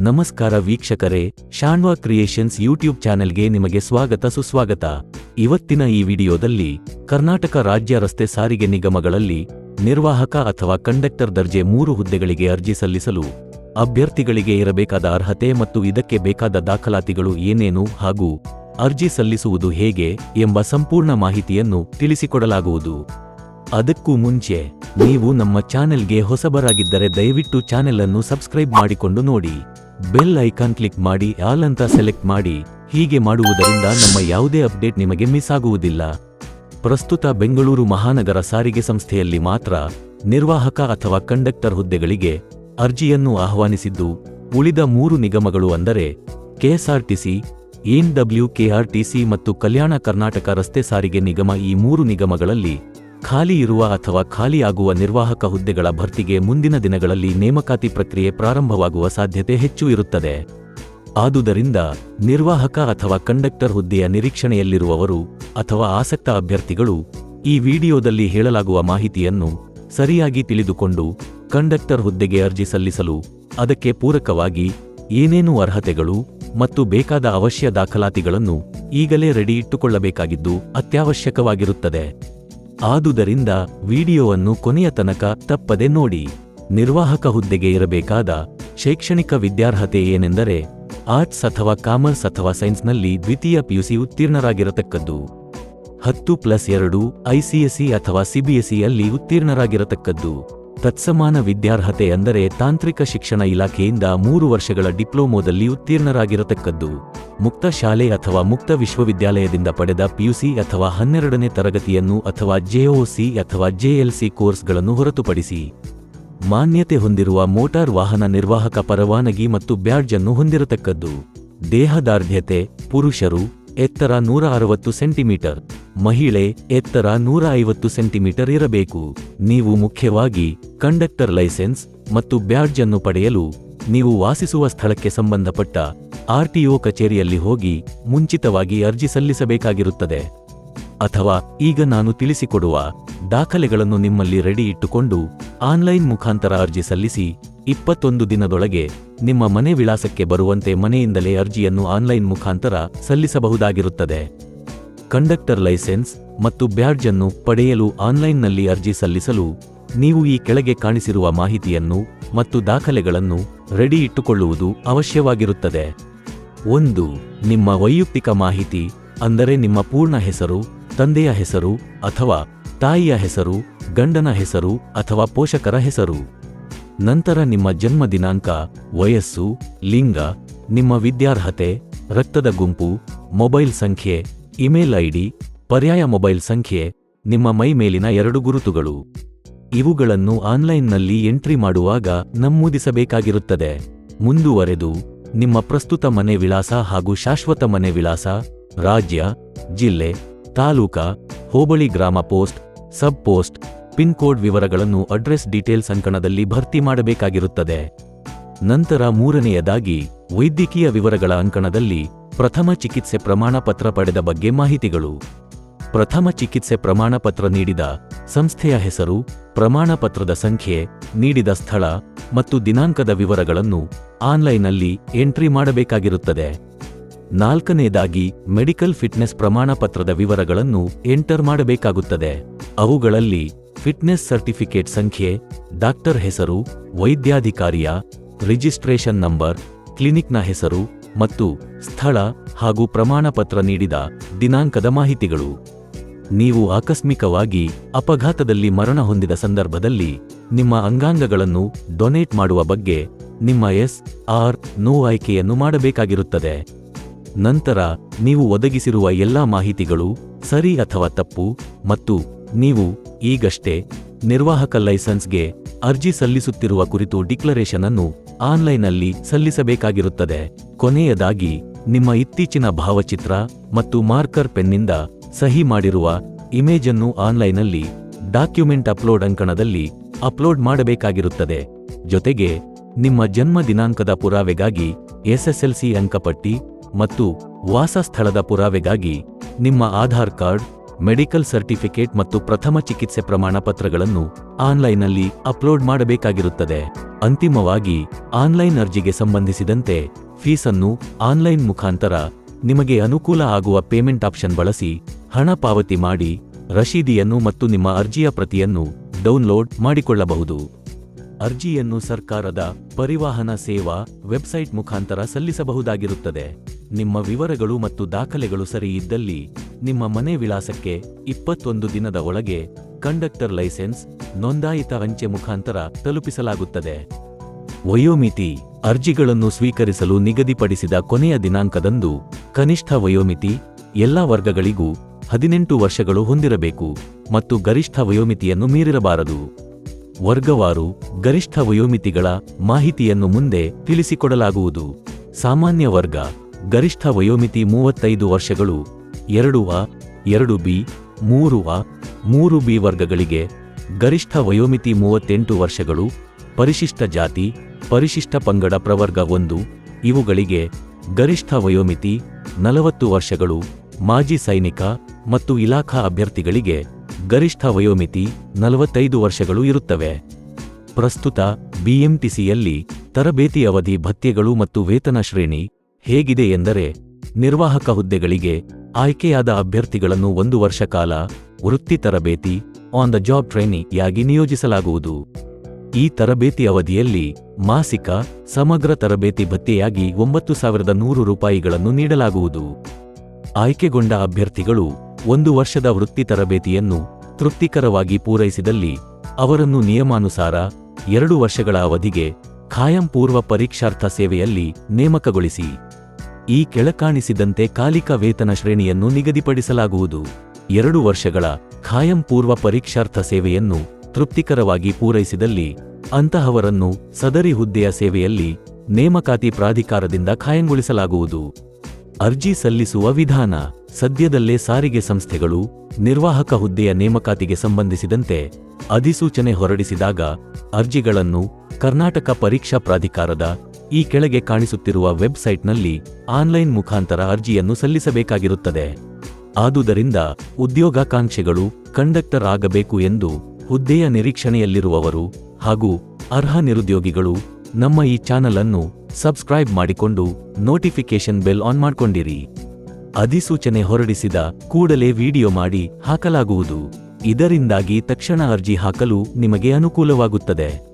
ನಮಸ್ಕಾರ ವೀಕ್ಷಕರೇ, ಶಾಣ್ವಾ creations YouTube ಚಾನೆಲ್ಗೆ ನಿಮಗೆ ಸ್ವಾಗತ ಸುಸ್ವಾಗತ. ಇವತ್ತಿನ ಈ ವಿಡಿಯೋದಲ್ಲಿ ಕರ್ನಾಟಕ ರಾಜ್ಯ ರಸ್ತೆ ಸಾರಿಗೆ ನಿಗಮಗಳಲ್ಲಿ ನಿರ್ವಾಹಕ ಅಥವಾ ಕಂಡಕ್ಟರ್ ದರ್ಜೆ ಮೂರು ಹುದ್ದೆಗಳಿಗೆ ಅರ್ಜಿ ಸಲ್ಲಿಸಲು ಅಭ್ಯರ್ಥಿಗಳಿಗೆ ಇರಬೇಕಾದ ಅರ್ಹತೆ ಮತ್ತು ಇದಕ್ಕೆ ಬೇಕಾದ ದಾಖಲಾತಿಗಳು ಏನೇನು ಹಾಗೂ ಅರ್ಜಿ ಸಲ್ಲಿಸುವುದು ಹೇಗೆ ಎಂಬ ಸಂಪೂರ್ಣ ಮಾಹಿತಿಯನ್ನು ತಿಳಿಸಿಕೊಡಲಾಗುವುದು. ಅದಕ್ಕೂ ಮುಂಚೆ ನೀವು ನಮ್ಮ ಚಾನೆಲ್ಗೆ ಹೊಸಬರಾಗಿದ್ದರೆ ದಯವಿಟ್ಟು ಚಾನೆಲ್ ಅನ್ನು ಸಬ್ಸ್ಕ್ರೈಬ್ ಮಾಡಿಕೊಂಡು ನೋಡಿ. ಬೆಲ್ ಐಕಾನ್ ಕ್ಲಿಕ್ ಮಾಡಿ ಆಲ್ ಅಂತ ಸೆಲೆಕ್ಟ್ ಮಾಡಿ. ಹೀಗೆ ಮಾಡುವುದರಿಂದ ನಮ್ಮ ಯಾವುದೇ ಅಪ್ಡೇಟ್ ನಿಮಗೆ ಮಿಸ್ ಆಗುವುದಿಲ್ಲ. ಪ್ರಸ್ತುತ ಬೆಂಗಳೂರು ಮಹಾನಗರ ಸಾರಿಗೆ ಸಂಸ್ಥೆಯಲ್ಲಿ ಮಾತ್ರ ನಿರ್ವಾಹಕ ಅಥವಾ ಕಂಡಕ್ಟರ್ ಹುದ್ದೆಗಳಿಗೆ ಅರ್ಜಿಯನ್ನು ಆಹ್ವಾನಿಸಿದ್ದು, ಉಳಿದ ಮೂರು ನಿಗಮಗಳು ಅಂದರೆ ಕೆಎಸ್ಆರ್ಟಿಸಿ ಎನ್ಡಬ್ಲ್ಯೂ ಕೆಆರ್ಟಿಸಿ ಮತ್ತು ಕಲ್ಯಾಣ ಕರ್ನಾಟಕ ರಸ್ತೆ ಸಾರಿಗೆ ನಿಗಮ ಈ ಮೂರು ನಿಗಮಗಳಲ್ಲಿ ಖಾಲಿ ಇರುವ ಅಥವಾ ಖಾಲಿಯಾಗುವ ನಿರ್ವಾಹಕ ಹುದ್ದೆಗಳ ಭರ್ತಿಗೆ ಮುಂದಿನ ದಿನಗಳಲ್ಲಿ ನೇಮಕಾತಿ ಪ್ರಕ್ರಿಯೆ ಪ್ರಾರಂಭವಾಗುವ ಸಾಧ್ಯತೆ ಹೆಚ್ಚು ಇರುತ್ತದೆ. ಆದುದರಿಂದ, ನಿರ್ವಾಹಕ ಅಥವಾ ಕಂಡಕ್ಟರ್ ಹುದ್ದೆಯ ನಿರೀಕ್ಷಣೆಯಲ್ಲಿರುವವರು ಅಥವಾ ಆಸಕ್ತ ಅಭ್ಯರ್ಥಿಗಳು ಈ ವಿಡಿಯೋದಲ್ಲಿ ಹೇಳಲಾಗುವ ಮಾಹಿತಿಯನ್ನು ಸರಿಯಾಗಿ ತಿಳಿದುಕೊಂಡು ಕಂಡಕ್ಟರ್ ಹುದ್ದೆಗೆ ಅರ್ಜಿ ಸಲ್ಲಿಸಲು ಅದಕ್ಕೆ ಪೂರಕವಾಗಿ ಏನೇನು ಅರ್ಹತೆಗಳು ಮತ್ತು ಬೇಕಾದ ಅವಶ್ಯ ದಾಖಲಾತಿಗಳನ್ನು ಈಗಲೇ ರೆಡಿ ಇಟ್ಟುಕೊಳ್ಳಬೇಕಾಗಿದ್ದು ಅತ್ಯವಶ್ಯಕವಾಗಿರುತ್ತದೆ. ಆದುದರಿಂದ ವಿಡಿಯೋವನ್ನು ಕೊನೆಯ ತನಕ ತಪ್ಪದೆ ನೋಡಿ. ನಿರ್ವಾಹಕ ಹುದ್ದೆಗೆ ಇರಬೇಕಾದ ಶೈಕ್ಷಣಿಕ ವಿದ್ಯಾರ್ಹತೆ ಏನೆಂದರೆ ಆರ್ಟ್ಸ್ ಅಥವಾ ಕಾಮರ್ಸ್ ಅಥವಾ ಸೈನ್ಸ್ನಲ್ಲಿ ದ್ವಿತೀಯ ಪಿಯುಸಿ ಉತ್ತೀರ್ಣರಾಗಿರತಕ್ಕದ್ದು. ಹತ್ತು ಪ್ಲಸ್ ಎರಡು ಐಸಿಎಸ್ಇ ಅಥವಾ ಸಿಬಿಎಸ್ಇಯಲ್ಲಿ ಉತ್ತೀರ್ಣರಾಗಿರತಕ್ಕದ್ದು. ತತ್ಸಮಾನ ವಿದ್ಯಾರ್ಹತೆ ಅಂದರೆ ತಾಂತ್ರಿಕ ಶಿಕ್ಷಣ ಇಲಾಖೆಯಿಂದ ಮೂರು ವರ್ಷಗಳ ಡಿಪ್ಲೊಮೊದಲ್ಲಿ ಉತ್ತೀರ್ಣರಾಗಿರತಕ್ಕದ್ದು. ಮುಕ್ತ ಶಾಲೆ ಅಥವಾ ಮುಕ್ತ ವಿಶ್ವವಿದ್ಯಾಲಯದಿಂದ ಪಡೆದ ಪಿಯುಸಿ ಅಥವಾ ಹನ್ನೆರಡನೇ ತರಗತಿಯನ್ನು ಅಥವಾ ಜೆಒಸಿ ಅಥವಾ ಜೆಎಲ್ಸಿ ಕೋರ್ಸ್ಗಳನ್ನು ಹೊರತುಪಡಿಸಿ. ಮಾನ್ಯತೆ ಹೊಂದಿರುವ ಮೋಟಾರ್ ವಾಹನ ನಿರ್ವಾಹಕ ಪರವಾನಗಿ ಮತ್ತು ಬ್ಯಾಡ್ಜ್ ಅನ್ನು ಹೊಂದಿರತಕ್ಕದ್ದು. ದೇಹದಾರ್ಢ್ಯತೆ, ಪುರುಷರು ಎತ್ತರ ನೂರ ಅರವತ್ತು ಸೆಂಟಿಮೀಟರ್. ಮಹಿಳೆ, ಎತ್ತರ ನೂರ ಐವತ್ತು ಸೆಂಟಿಮೀಟರ್ ಇರಬೇಕು. ನೀವು ಮುಖ್ಯವಾಗಿ ಕಂಡಕ್ಟರ್ ಲೈಸೆನ್ಸ್ ಮತ್ತು ಬ್ಯಾಡ್ಜ್ ಅನ್ನು ಪಡೆಯಲು ನೀವು ವಾಸಿಸುವ ಸ್ಥಳಕ್ಕೆ ಸಂಬಂಧಪಟ್ಟ ಆರ್ಟಿಒ ಕಚೇರಿಯಲ್ಲಿ ಹೋಗಿ ಮುಂಚಿತವಾಗಿ ಅರ್ಜಿ ಸಲ್ಲಿಸಬೇಕಾಗಿರುತ್ತದೆ. ಅಥವಾ ಈಗ ನಾನು ತಿಳಿಸಿಕೊಡುವ ದಾಖಲೆಗಳನ್ನು ನಿಮ್ಮಲ್ಲಿ ರೆಡಿ ಇಟ್ಟುಕೊಂಡು ಆನ್ಲೈನ್ ಮುಖಾಂತರ ಅರ್ಜಿ ಸಲ್ಲಿಸಿ ಇಪ್ಪತ್ತೊಂದು ದಿನದೊಳಗೆ ನಿಮ್ಮ ಮನೆ ವಿಳಾಸಕ್ಕೆ ಬರುವಂತೆ ಮನೆಯಿಂದಲೇ ಅರ್ಜಿಯನ್ನು ಆನ್ಲೈನ್ ಮುಖಾಂತರ ಸಲ್ಲಿಸಬಹುದಾಗಿರುತ್ತದೆ. ಕಂಡಕ್ಟರ್ ಲೈಸೆನ್ಸ್ ಮತ್ತು ಬ್ಯಾಡ್ಜ್ ಅನ್ನು ಪಡೆಯಲು ಆನ್ಲೈನ್ನಲ್ಲಿ ಅರ್ಜಿ ಸಲ್ಲಿಸಲು ನೀವು ಈ ಕೆಳಗೆ ಕಾಣಿಸಿರುವ ಮಾಹಿತಿಯನ್ನು ಮತ್ತು ದಾಖಲೆಗಳನ್ನು ರೆಡಿ ಇಟ್ಟುಕೊಳ್ಳುವುದು ಅವಶ್ಯವಾಗಿರುತ್ತದೆ. ಒಂದು, ನಿಮ್ಮ ವೈಯಕ್ತಿಕ ಮಾಹಿತಿ, ಅಂದರೆ ನಿಮ್ಮ ಪೂರ್ಣ ಹೆಸರು, ತಂದೆಯ ಹೆಸರು ಅಥವಾ ತಾಯಿಯ ಹೆಸರು, ಗಂಡನ ಹೆಸರು ಅಥವಾ ಪೋಷಕರ ಹೆಸರು. ನಂತರ ನಿಮ್ಮ ಜನ್ಮ ದಿನಾಂಕ, ವಯಸ್ಸು, ಲಿಂಗ, ನಿಮ್ಮ ವಿದ್ಯಾರ್ಹತೆ, ರಕ್ತದ ಗುಂಪು, ಮೊಬೈಲ್ ಸಂಖ್ಯೆ, ಇಮೇಲ್ ಐಡಿ, ಪರ್ಯಾಯ ಮೊಬೈಲ್ ಸಂಖ್ಯೆ, ನಿಮ್ಮ ಮೈ ಮೇಲಿನ ಎರಡು ಗುರುತುಗಳು. ಇವುಗಳನ್ನು ಆನ್ಲೈನ್ನಲ್ಲಿ ಎಂಟ್ರಿ ಮಾಡುವಾಗ ನಮೂದಿಸಬೇಕಾಗಿರುತ್ತದೆ. ಮುಂದುವರೆದು, ನಿಮ್ಮ ಪ್ರಸ್ತುತ ಮನೆ ವಿಳಾಸ ಹಾಗೂ ಶಾಶ್ವತ ಮನೆ ವಿಳಾಸ, ರಾಜ್ಯ, ಜಿಲ್ಲೆ, ತಾಲೂಕಾ, ಹೋಬಳಿ ಗ್ರಾಮ post, sub post pin code ವಿವರಗಳನ್ನು ಅಡ್ರೆಸ್ ಡೀಟೇಲ್ಸ್ ಅಂಕಣದಲ್ಲಿ ಭರ್ತಿ ಮಾಡಬೇಕಾಗಿರುತ್ತದೆ. ನಂತರ ಮೂರನೆಯದಾಗಿ, ವೈದ್ಯಕೀಯ ವಿವರಗಳ ಅಂಕಣದಲ್ಲಿ ಪ್ರಥಮ ಚಿಕಿತ್ಸೆ ಪ್ರಮಾಣ ಪತ್ರ ಪಡೆದ ಬಗ್ಗೆ ಮಾಹಿತಿಗಳು. ಪ್ರಥಮ ಚಿಕಿತ್ಸೆ ಪ್ರಮಾಣ ಪತ್ರ ನೀಡಿದ ಸಂಸ್ಥೆಯ ಹೆಸರು ಪ್ರಮಾಣ ಪತ್ರದ ಸಂಖ್ಯೆ, ನೀಡಿದ ಸ್ಥಳ ಮತ್ತು ದಿನಾಂಕದ ವಿವರಗಳನ್ನು ಆನ್ಲೈನ್ನಲ್ಲಿ ಎಂಟ್ರಿ ಮಾಡಬೇಕಾಗಿರುತ್ತದೆ. ನಾಲ್ಕನೆಯದಾಗಿ, ಮೆಡಿಕಲ್ ಫಿಟ್ನೆಸ್ ಪ್ರಮಾಣ ಪತ್ರದ ವಿವರಗಳನ್ನು ಎಂಟರ್ ಮಾಡಬೇಕಾಗುತ್ತದೆ. ಅವುಗಳಲ್ಲಿ ಫಿಟ್ನೆಸ್ ಸರ್ಟಿಫಿಕೇಟ್ ಸಂಖ್ಯೆ, ಡಾಕ್ಟರ್ ಹೆಸರು, ವೈದ್ಯಾಧಿಕಾರಿಯ ರಿಜಿಸ್ಟ್ರೇಷನ್ ನಂಬರ್, ಕ್ಲಿನಿಕ್ನ ಹೆಸರು ಮತ್ತು ಸ್ಥಳ ಹಾಗೂ ಪ್ರಮಾಣಪತ್ರ ನೀಡಿದ ದಿನಾಂಕದ ಮಾಹಿತಿಗಳು. ನೀವು ಆಕಸ್ಮಿಕವಾಗಿ ಅಪಘಾತದಲ್ಲಿ ಮರಣ ಹೊಂದಿದ ಸಂದರ್ಭದಲ್ಲಿ ನಿಮ್ಮ ಅಂಗಾಂಗಗಳನ್ನು ಡೊನೇಟ್ ಮಾಡುವ ಬಗ್ಗೆ ನಿಮ್ಮ ಎಸ್ ಆರ್ ನೋ ಆಯ್ಕೆಯನ್ನು ಮಾಡಬೇಕಾಗಿರುತ್ತದೆ. ನಂತರ ನೀವು ಒದಗಿಸಿರುವ ಎಲ್ಲಾ ಮಾಹಿತಿಗಳು ಸರಿ ಅಥವಾ ತಪ್ಪು ಮತ್ತು ನೀವು ಈಗಷ್ಟೇ ನಿರ್ವಾಹಕ ಲೈಸೆನ್ಸ್ಗೆ ಅರ್ಜಿ ಸಲ್ಲಿಸುತ್ತಿರುವ ಕುರಿತು ಡಿಕ್ಲರೇಷನ್ ಅನ್ನು ಆನ್ಲೈನ್ನಲ್ಲಿ ಸಲ್ಲಿಸಬೇಕಾಗಿರುತ್ತದೆ. ಕೊನೆಯದಾಗಿ, ನಿಮ್ಮ ಇತ್ತೀಚಿನ ಭಾವಚಿತ್ರ ಮತ್ತು ಮಾರ್ಕರ್ ಪೆನ್ನಿಂದ ಸಹಿ ಮಾಡಿರುವ ಇಮೇಜ್ ಅನ್ನು ಆನ್ಲೈನ್ನಲ್ಲಿ ಡಾಕ್ಯುಮೆಂಟ್ ಅಪ್ಲೋಡ್ ಅಂಕಣದಲ್ಲಿ ಅಪ್ಲೋಡ್ ಮಾಡಬೇಕಾಗಿರುತ್ತದೆ. ಜೊತೆಗೆ, ನಿಮ್ಮ ಜನ್ಮ ದಿನಾಂಕದ ಪುರಾವೆಗಾಗಿ ಎಸ್ಎಸ್ಎಲ್ಸಿ ಅಂಕಪಟ್ಟಿ ಮತ್ತು ವಾಸಸ್ಥಳದ ಪುರಾವೆಗಾಗಿ ನಿಮ್ಮ ಆಧಾರ್ ಕಾರ್ಡ್ ಮೆಡಿಕಲ್ ಸರ್ಟಿಫಿಕೇಟ್ ಮತ್ತು ಪ್ರಥಮ ಚಿಕಿತ್ಸೆ ಪ್ರಮಾಣ ಪತ್ರಗಳನ್ನು ಆನ್ಲೈನ್ನಲ್ಲಿ ಅಪ್ಲೋಡ್ ಮಾಡಬೇಕಾಗಿರುತ್ತದೆ. ಅಂತಿಮವಾಗಿ, ಆನ್ಲೈನ್ ಅರ್ಜಿಗೆ ಸಂಬಂಧಿಸಿದಂತೆ ಫೀಸನ್ನು ಆನ್ಲೈನ್ ಮುಖಾಂತರ ನಿಮಗೆ ಅನುಕೂಲ ಆಗುವ ಪೇಮೆಂಟ್ ಆಪ್ಷನ್ ಬಳಸಿ ಹಣ ಪಾವತಿ ಮಾಡಿ ರಶೀದಿಯನ್ನು ಮತ್ತು ನಿಮ್ಮ ಅರ್ಜಿಯ ಪ್ರತಿಯನ್ನು ಡೌನ್ಲೋಡ್ ಮಾಡಿಕೊಳ್ಳಬಹುದು. ಅರ್ಜಿಯನ್ನು ಸರ್ಕಾರದ ಪರಿವಾಹನ ಸೇವಾ ವೆಬ್ಸೈಟ್ ಮುಖಾಂತರ ಸಲ್ಲಿಸಬಹುದಾಗಿರುತ್ತದೆ. ನಿಮ್ಮ ವಿವರಗಳು ಮತ್ತು ದಾಖಲೆಗಳು ಸರಿ ಇದ್ದಲ್ಲಿ ನಿಮ್ಮ ಮನೆ ವಿಳಾಸಕ್ಕೆ ಇಪ್ಪತ್ತೊಂದು ದಿನದ ಒಳಗೆ ಕಂಡಕ್ಟರ್ ಲೈಸೆನ್ಸ್ ನೋಂದಾಯಿತ ಅಂಚೆ ಮುಖಾಂತರ ತಲುಪಿಸಲಾಗುತ್ತದೆ. ವಯೋಮಿತಿ ಅರ್ಜಿಗಳನ್ನು ಸ್ವೀಕರಿಸಲು ನಿಗದಿಪಡಿಸಿದ ಕೊನೆಯ ದಿನಾಂಕದಂದು ಕನಿಷ್ಠ ವಯೋಮಿತಿ ಎಲ್ಲ ವರ್ಗಗಳಿಗೂ ಹದಿನೆಂಟು ವರ್ಷಗಳು ಹೊಂದಿರಬೇಕು ಮತ್ತು ಗರಿಷ್ಠ ವಯೋಮಿತಿಯನ್ನು ಮೀರಿರಬಾರದು. ವರ್ಗವಾರು ಗರಿಷ್ಠ ವಯೋಮಿತಿಗಳ ಮಾಹಿತಿಯನ್ನು ಮುಂದೆ ತಿಳಿಸಿಕೊಡಲಾಗುವುದು. ಸಾಮಾನ್ಯ ವರ್ಗ ಗರಿಷ್ಠ ವಯೋಮಿತಿ ಮೂವತ್ತೈದು ವರ್ಷಗಳು ಎರಡು ವ ಎರಡು ಬಿ ಮೂರು ವ ಮೂರು ಬಿ ವರ್ಗಗಳಿಗೆ ಗರಿಷ್ಠ ವಯೋಮಿತಿ ಮೂವತ್ತೆಂಟು ವರ್ಷಗಳು, ಪರಿಶಿಷ್ಟ ಜಾತಿ, ಪರಿಶಿಷ್ಟ ಪಂಗಡ ಪ್ರವರ್ಗ ಒಂದು, ಇವುಗಳಿಗೆ ಗರಿಷ್ಠ ವಯೋಮಿತಿ ನಲವತ್ತು ವರ್ಷಗಳು, ಮಾಜಿ ಸೈನಿಕ ಮತ್ತು ಇಲಾಖಾ ಅಭ್ಯರ್ಥಿಗಳಿಗೆ ಗರಿಷ್ಠ ವಯೋಮಿತಿ ನಲವತ್ತೈದು ವರ್ಷಗಳು ಇರುತ್ತವೆ. ಪ್ರಸ್ತುತ ಬಿಎಂಟಿಸಿಯಲ್ಲಿ ತರಬೇತಿ ಅವಧಿ ಭತ್ಯೆಗಳು ಮತ್ತು ವೇತನ ಶ್ರೇಣಿ ಹೇಗಿದೆ ಎಂದರೆ ನಿರ್ವಾಹಕ ಹುದ್ದೆಗಳಿಗೆ ಆಯ್ಕೆಯಾದ ಅಭ್ಯರ್ಥಿಗಳನ್ನು ಒಂದು ವರ್ಷ ಕಾಲ ವೃತ್ತಿ ತರಬೇತಿ ಆನ್ ದ ಜಾಬ್ ಟ್ರೈನಿಯಾಗಿ ಯಾಗಿ ನಿಯೋಜಿಸಲಾಗುವುದು. ಈ ತರಬೇತಿ ಅವಧಿಯಲ್ಲಿ ಮಾಸಿಕ, ಸಮಗ್ರ ತರಬೇತಿ ಭತ್ಯೆಯಾಗಿ ಒಂಬತ್ತು ಸಾವಿರದ ನೂರು ರೂಪಾಯಿಗಳನ್ನು ನೀಡಲಾಗುವುದು. ಆಯ್ಕೆಗೊಂಡ ಅಭ್ಯರ್ಥಿಗಳು ಒಂದು ವರ್ಷದ ವೃತ್ತಿ ತರಬೇತಿಯನ್ನು ತೃಪ್ತಿಕರವಾಗಿ ಪೂರೈಸಿದಲ್ಲಿ ಅವರನ್ನು ನಿಯಮಾನುಸಾರ ಎರಡು ವರ್ಷಗಳ ಅವಧಿಗೆ ಖಾಯಂ ಪೂರ್ವ ಪರೀಕ್ಷಾರ್ಥ ಸೇವೆಯಲ್ಲಿ ನೇಮಕಗೊಳಿಸಿ. ಈ ಕೆಳಕಾಣಿಸಿದಂತೆ ಕಾಲಿಕ ವೇತನ ಶ್ರೇಣಿಯನ್ನು ನಿಗದಿಪಡಿಸಲಾಗುವುದು. ಎರಡು ವರ್ಷಗಳ ಖಾಯಂ ಪೂರ್ವ ಪರೀಕ್ಷಾರ್ಥ ಸೇವೆಯನ್ನು ತೃಪ್ತಿಕರವಾಗಿ ಪೂರೈಸಿದಲ್ಲಿ ಅಂತಹವರನ್ನು ಸದರಿ ಹುದ್ದೆಯ ಸೇವೆಯಲ್ಲಿ ನೇಮಕಾತಿ ಪ್ರಾಧಿಕಾರದಿಂದ ಖಾಯಂಗೊಳಿಸಲಾಗುವುದು. ಅರ್ಜಿ ಸಲ್ಲಿಸುವ ವಿಧಾನ ಸದ್ಯದಲ್ಲೇ ಸಾರಿಗೆ ಸಂಸ್ಥೆಗಳು ನಿರ್ವಾಹಕ ಹುದ್ದೆಯ ನೇಮಕಾತಿಗೆ ಸಂಬಂಧಿಸಿದಂತೆ ಅಧಿಸೂಚನೆ ಹೊರಡಿಸಿದಾಗ ಅರ್ಜಿಗಳನ್ನು ಕರ್ನಾಟಕ ಪರೀಕ್ಷಾ ಪ್ರಾಧಿಕಾರದ ಈ ಕೆಳಗೆ ಕಾಣಿಸುತ್ತಿರುವ ವೆಬ್ಸೈಟ್ನಲ್ಲಿ ಆನ್ಲೈನ್ ಮುಖಾಂತರ ಅರ್ಜಿಯನ್ನು ಸಲ್ಲಿಸಬೇಕಾಗಿರುತ್ತದೆ. ಆದುದರಿಂದ ಉದ್ಯೋಗಾಕಾಂಕ್ಷೆಗಳು ಕಂಡಕ್ಟರ್ ಆಗಬೇಕು ಎಂದು ಹುದ್ದೆಯ ನಿರೀಕ್ಷಣೆಯಲ್ಲಿರುವವರು ಹಾಗೂ ಅರ್ಹ ನಿರುದ್ಯೋಗಿಗಳು ನಮ್ಮ ಈ ಚಾನಲ್ ಅನ್ನು ಸಬ್ಸ್ಕ್ರೈಬ್ ಮಾಡಿಕೊಂಡು ನೋಟಿಫಿಕೇಶನ್ ಬೆಲ್ ಆನ್ ಮಾಡ್ಕೊಂಡಿರಿ. ಅಧಿಸೂಚನೆ ಹೊರಡಿಸಿದ ಕೂಡಲೇ ವಿಡಿಯೋ ಮಾಡಿ ಹಾಕಲಾಗುವುದು. ಇದರಿಂದಾಗಿ ತಕ್ಷಣ ಅರ್ಜಿ ಹಾಕಲು ನಿಮಗೆ ಅನುಕೂಲವಾಗುತ್ತದೆ.